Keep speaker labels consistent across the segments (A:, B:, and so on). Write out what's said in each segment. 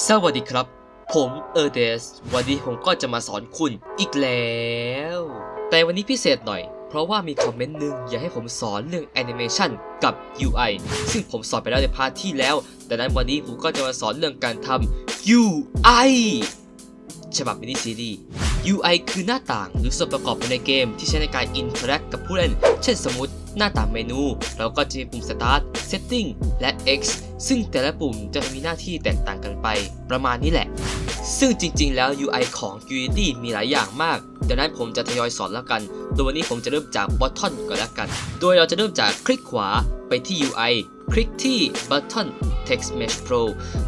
A: สวัสดีครับ ผมเออเดส วันนี้ผมก็จะมาสอนคุณอีกแล้ว แต่วันนี้พิเศษหน่อย เพราะว่ามีคอมเมนต์หนึ่งอยากให้ผมสอนเรื่องแอนิเมชันกับ UI ซึ่งผมสอนไปแล้วในพาร์ทที่แล้ว แต่นั้นวันนี้ผมก็จะมาสอนเรื่องการทำ UI ฉบับมินิซีรีส์ UI คือหน้าต่างหรือส่วนประกอบภายในเกมที่ใช้ในการอินเทอร์แอคกับผู้เล่น เช่นสมมติ หน้าต่างเมนู เราก็จะมีปุ่ม Start Setting และ X ซึ่งแต่ละปุ่มจะมีหน้าที่แตกต่างกันไป ประมาณนี้แหละ ซึ่งจริงๆ แล้ว UI ของ Unity มีหลายอย่างมากดังนั้นผมจะทยอยสอนแล้วกัน โดยวันนี้ผมจะเริ่มจาก Button ก่อนแล้วกัน โดยเราจะเริ่มจากคลิกขวาไปที่ UI คลิกที่ Button Text Mesh Pro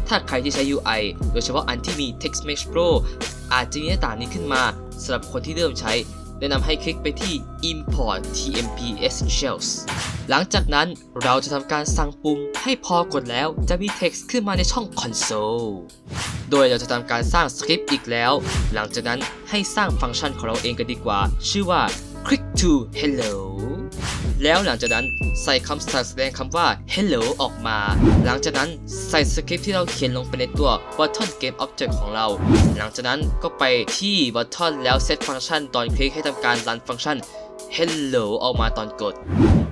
A: ถ้าใครที่ใช้ UI โดยเฉพาะอันที่มี Text Mesh Pro อาจจะมีหน้าต่างนี้ขึ้นมาสำหรับคนที่เริ่มใช้ แนะนำให้คลิกไปที่ Import TMP Essentials หลังจากนั้นเราจะทำการสั่งปุ่มให้พอกดแล้วจะมี text ขึ้นมาในช่อง console โดยเราจะทำการสร้างสคริปต์อีกแล้ว หลังจากนั้นให้สร้างฟังก์ชันของเราเองกันดีกว่า ชื่อว่า click to hello แล้วหลังจากนั้นใส่คำสั่งแสดงคำว่า hello ออกมา หลังจากนั้นใส่สคริปต์ที่เราเขียนลงไปในตัว button game object ของเรา หลังจากนั้นก็ไปที่ button แล้วเซตฟังก์ชันตอนคลิกให้ทำการรันฟังก์ชัน hello ออกมาตอนกด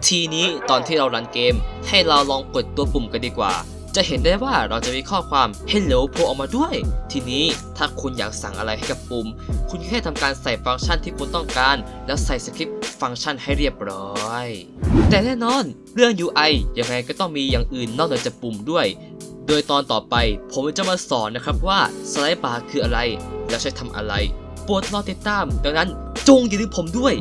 A: ทีนี้ตอนที่เรารันเกม ให้เราลองกดตัวปุ่มกันดีกว่าจะเห็นได้ว่าเราจะมีข้อความ hello โผล่ออกมาด้วย ทีนี้ถ้าคุณอยากสั่งอะไรให้กับปุ่ม คุณแค่ทำการใส่ฟังก์ชันที่คุณต้องการ แล้วใส่สคริปต์ ฟังก์ชันให้เรียบร้อย แต่แน่นอนเรื่อง UI ยังไงก็ต้องมีอย่างอื่นนอกเหนือจากปุ่มด้วย โดยตอนต่อไปผมจะมาสอนนะครับว่าสไลด์บาร์คืออะไร และใช้ทำอะไร โปรดรอติดตาม ดังนั้นจงอย่าลืมผมด้วย